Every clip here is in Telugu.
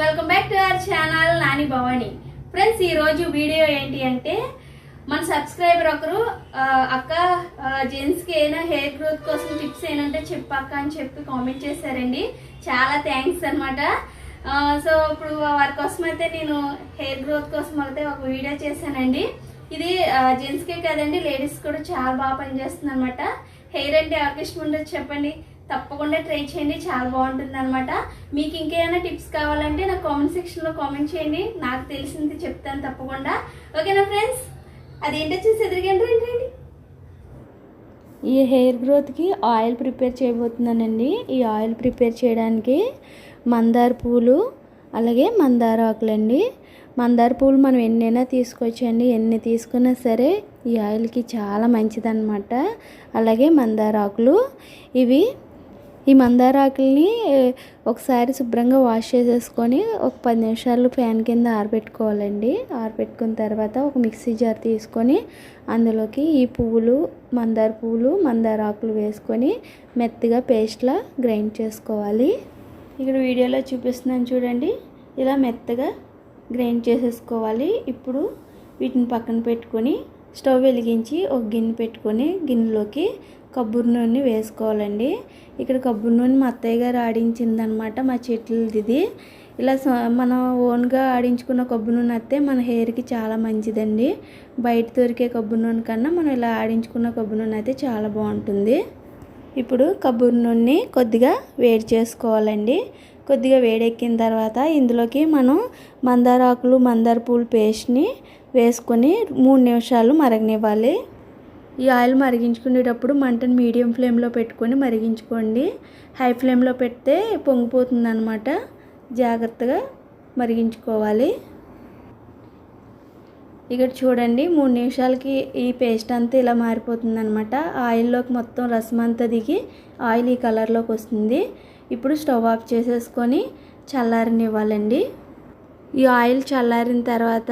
Welcome back to our channel Nani Bhavani. Friends ఈరోజు వీడియో ఏంటి అంటే మన సబ్స్క్రైబర్ ఒకరు అక్క జెంట్స్కి ఏదైనా హెయిర్ గ్రోత్ కోసం టిప్స్ ఏంటంటే చెప్పక్క అని చెప్పి కామెంట్ చేశారండి. చాలా థ్యాంక్స్ అనమాట సో ఇప్పుడు వారి కోసం అయితే నేను హెయిర్ గ్రోత్ కోసం అయితే ఒక వీడియో చేశానండి. ఇది జెంట్స్కే కదండి లేడీస్ కూడా చాలా బాగా పనిచేస్తుంది అనమాట హెయిర్ అంటే ఎవరికి ఉండదు చెప్పండి. తప్పకుండా ట్రై చేయండి చాలా బాగుంటుంది అనమాట మీకు ఇంకేమైనా టిప్స్ కావాలంటే నాకు కామెంట్ సెక్షన్లో కామెంట్ చేయండి. నాకు తెలిసింది చెప్తాను తప్పకుండా. ఓకేనా ఫ్రెండ్స్? అదేంటో చూసి ఎదురుగండి రండి రండి. ఈ హెయిర్ గ్రోత్కి ఆయిల్ ప్రిపేర్ చేయబోతున్నానండి. ఈ ఆయిల్ ప్రిపేర్ చేయడానికి మందార పూలు అలాగే మందార ఆకులండి. మందార పూలు మనం ఎన్నైనా తీసుకోవచ్చండి. ఎన్ని తీసుకున్నా సరే ఈ ఆయిల్కి చాలా మంచిదన్నమాట. అలాగే మందార ఆకులు ఇవి ఈ మందార ఆకుల్ని ఒకసారి శుభ్రంగా వాష్ చేసేసుకొని ఒక పది నిమిషాలు ఫ్యాన్ కింద ఆరబెట్టుకోవాలండి. ఆరబెట్టుకున్న తర్వాత ఒక మిక్సీ జార్ తీసుకొని అందులోకి ఈ పువ్వులు మందార పువ్వులు మందార ఆకులు వేసుకొని మెత్తగా పేస్ట్లా గ్రైండ్ చేసుకోవాలి. ఇక్కడ వీడియోలో చూపిస్తున్నాను చూడండి. ఇలా మెత్తగా గ్రైండ్ చేసేసుకోవాలి. ఇప్పుడు వీటిని పక్కన పెట్టుకొని స్టవ్ వెలిగించి ఒక గిన్నె పెట్టుకొని గిన్నెలోకి కొబ్బరి నూనె వేసుకోవాలండి. ఇక్కడ కొబ్బరి నూనె మా అత్తయ్య గారు ఆడించిందనమాట మా చెట్లది ఇది. ఇలా మనం ఓన్గా ఆడించుకున్న కొబ్బరి నూనె అయితే మన హెయిర్కి చాలా మంచిదండి. బయట దొరికే కొబ్బరి నూనె కన్నా మనం ఇలా ఆడించుకున్న కొబ్బరి నూనె అయితే చాలా బాగుంటుంది. ఇప్పుడు కొబ్బరి నూనె కొద్దిగా వేడి చేసుకోవాలండి. కొద్దిగా వేడెక్కిన తర్వాత ఇందులోకి మనం మందార ఆకులు మందార పూలు పేస్ట్ని వేసుకొని మూడు నిమిషాలు మరగనివ్వాలి. ఈ ఆయిల్ మరిగించుకునేటప్పుడు మంటను మీడియం ఫ్లేమ్లో పెట్టుకొని మరిగించుకోండి. హై ఫ్లేమ్లో పెడితే పొంగిపోతుంది అనమాట జాగ్రత్తగా మరిగించుకోవాలి. ఇక్కడ చూడండి మూడు నిమిషాలకి ఈ పేస్ట్ అంతా ఇలా మారిపోతుంది అనమాట ఆయిల్లోకి మొత్తం రసం అంతా దిగి ఆయిల్ ఈ కలర్లోకి వస్తుంది. ఇప్పుడు స్టవ్ ఆఫ్ చేసేసుకొని చల్లారనివ్వాలండి. ఈ ఆయిల్ చల్లారిన తర్వాత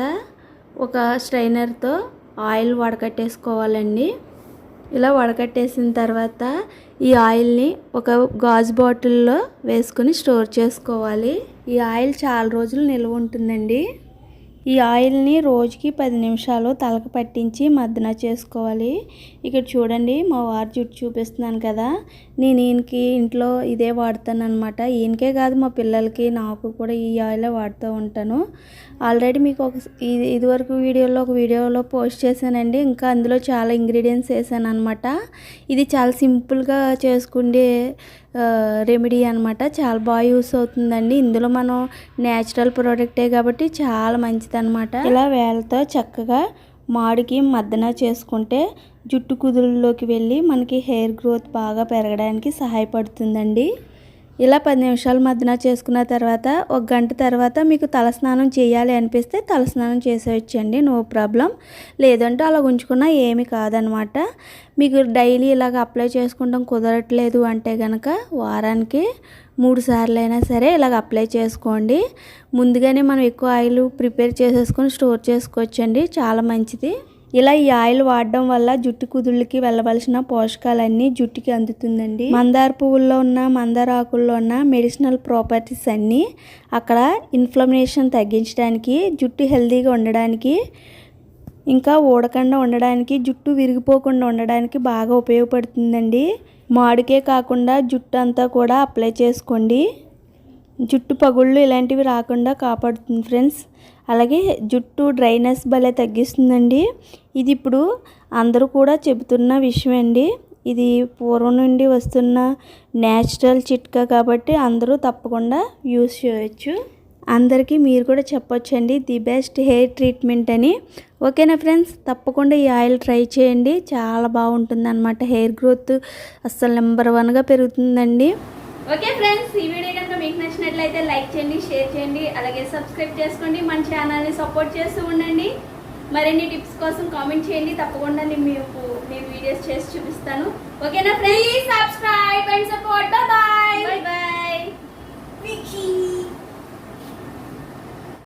ఒక స్ట్రైనర్తో ఆయిల్ వడకట్టేసుకోవాలండి. ఇలా వడకట్టేసిన తర్వాత ఈ ఆయిల్ని ఒక గాజు బాటిల్లో వేసుకొని స్టోర్ చేసుకోవాలి. ఈ ఆయిల్ చాలా రోజులు నిల్వ ఉంటుందండి. ఈ ఆయిల్ని రోజుకి పది నిమిషాలు తలకు పట్టించి మద్దన చేసుకోవాలి. ఇక్కడ చూడండి మా వారి జుట్టు చూపిస్తున్నాను కదా. నేను ఈయనకి ఇంట్లో ఇదే వాడతాను అనమాట ఈయనకే కాదు మా పిల్లలకి నాకు కూడా ఈ ఆయిలే వాడుతూ ఉంటాను. ఆల్రెడీ మీకు ఒక ఇదివరకు వీడియోలో ఒక వీడియోలో పోస్ట్ చేశానండి. ఇంకా అందులో చాలా ఇంగ్రీడియంట్స్ వేసాను అనమాట ఇది చాలా సింపుల్గా చేసుకునే రెమెడీ అనమాట చాలా బాగా యూస్ అవుతుందండి. ఇందులో మనం నేచురల్ ప్రోడక్టే కాబట్టి చాలా మంచిది అనమాట ఇలా వేలతో చక్కగా మాడికి మద్దన చేసుకుంటే జుట్టు కుదురులోకి వెళ్ళి మనకి హెయిర్ గ్రోత్ బాగా పెరగడానికి సహాయపడుతుందండి. ఇలా పది నిమిషాలు మధ్యన చేసుకున్న తర్వాత ఒక గంట తర్వాత మీకు తలస్నానం చేయాలి అనిపిస్తే తలస్నానం చేసేయచ్చండి నో ప్రాబ్లం. లేదంటే అలా ఉంచుకున్నా ఏమి కాదనమాట. మీకు డైలీ ఇలాగ అప్లై చేసుకుంటాం కుదరట్లేదు అంటే కనుక వారానికి మూడు సార్లు అయినా సరే ఇలాగ అప్లై చేసుకోండి. ముందుగానే మనం ఎక్కువ ఆయిల్ ప్రిపేర్ చేసేసుకొని స్టోర్ చేసుకోవచ్చండి చాలా మంచిది. ఇలా ఈ ఆయిల్ వాడడం వల్ల జుట్టు కుదుళ్ళకి వెళ్ళవలసిన పోషకాలన్నీ జుట్టుకి అందుతుందండి. మందార పువ్వుల్లో ఉన్న మందార ఆకుల్లో ఉన్న మెడిసినల్ ప్రాపర్టీస్ అన్నీ అక్కడ ఇన్ఫ్లమేషన్ తగ్గించడానికి జుట్టు హెల్తీగా ఉండడానికి ఇంకా ఊడకుండా ఉండడానికి జుట్టు విరిగిపోకుండా ఉండడానికి బాగా ఉపయోగపడుతుందండి. మాడికే కాకుండా జుట్టు అంతా కూడా అప్లై చేసుకోండి. జుట్టు పగుళ్ళు ఇలాంటివి రాకుండా కాపాడుతుంది ఫ్రెండ్స్. అలాగే జుట్టు డ్రైనెస్ భలే తగ్గిస్తుందండి. ఇది ఇప్పుడు అందరూ కూడా చెబుతున్న విషయం అండి. ఇది పూర్వం నుండి వస్తున్న న్యాచురల్ చిట్కా కాబట్టి అందరూ తప్పకుండా యూస్ చేయొచ్చు. అందరికీ మీరు కూడా చెప్పొచ్చండి ది బెస్ట్ హెయిర్ ట్రీట్మెంట్ అని. ఓకేనా ఫ్రెండ్స్? తప్పకుండా ఈ ఆయిల్ ట్రై చేయండి. చాలా బాగుంటుంది అనమాట హెయిర్ గ్రోత్. అస్సలు నెంబర్ వన్గా పెరుగుతుందండి. ఓకే ఫ్రెండ్స్ ఈ వీడియో కనుక మీకు నచ్చినట్లయితే లైక్ చేయండి షేర్ చేయండి అలాగే సబ్స్క్రైబ్ చేసుకోండి మన ఛానల్ని సపోర్ట్ చేస్తూ ఉండండి. మరిన్ని టిప్స్ కోసం కామెంట్ చేయండి తప్పకుండా నేను మీకు నేను వీడియోస్ చేసి చూపిస్తాను. ఓకేనా friends? Subscribe and support bye bye bye